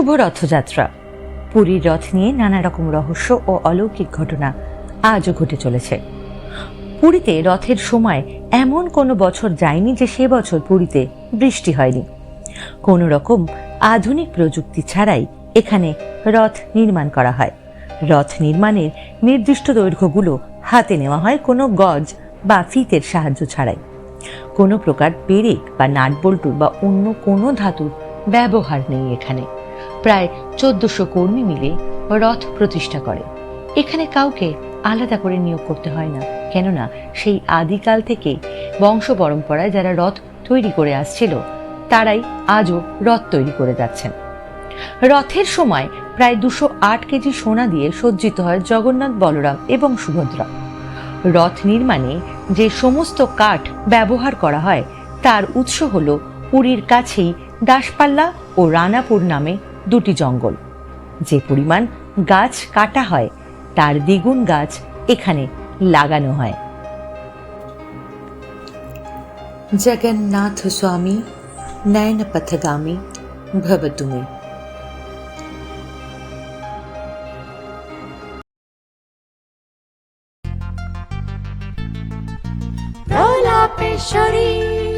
শুভ রথযাত্রা। পুরীর রথ নিয়ে নানা রকম রহস্য ও অলৌকিক ঘটনা আজও ঘটে চলেছে। পুরীতে রথের সময় এমন কোনো বছর যায়নি যে সে বছর পুরীতে বৃষ্টি হয়নি। কোনো রকম আধুনিক প্রযুক্তি ছাড়াই এখানে রথ নির্মাণ করা হয়। রথ নির্মাণের নির্দিষ্ট দৈর্ঘ্যগুলো হাতে নেওয়া হয় কোনো গজ বা ফিতের সাহায্য ছাড়াই। কোনো প্রকার পেরেক বা নাটবল্টু বা অন্য কোনো ধাতুর ব্যবহার নেই এখানে। প্রায় চোদ্দশো কর্মী মিলে রথ প্রতিষ্ঠা করে। এখানে কাউকে আলাদা করে নিয়োগ করতে হয় না, কেননা সেই আদিকাল থেকে বংশ পরম্পরায় যারা রথ তৈরি করে আসছিল, তারাই আজও রথ তৈরি করে যাচ্ছেন। রথের সময় প্রায় দুশো আট কেজি সোনা দিয়ে সজ্জিত হয় জগন্নাথ, বলরাম এবং সুভদ্রা। রথ নির্মাণে যে সমস্ত কাঠ ব্যবহার করা হয়, তার উৎস হল পুরীর কাছেই দাসপাল্লা ও রানাপুর নামে দুটি জঙ্গল। যে পরিমাণ গাছ কাটা হয় তার দ্বিগুণ গাছ এখানে লাগানো হয়। জগন্নাথ স্বামী নয়ন পথগামী ভব তুমি। প্রলাপেশ্বরী।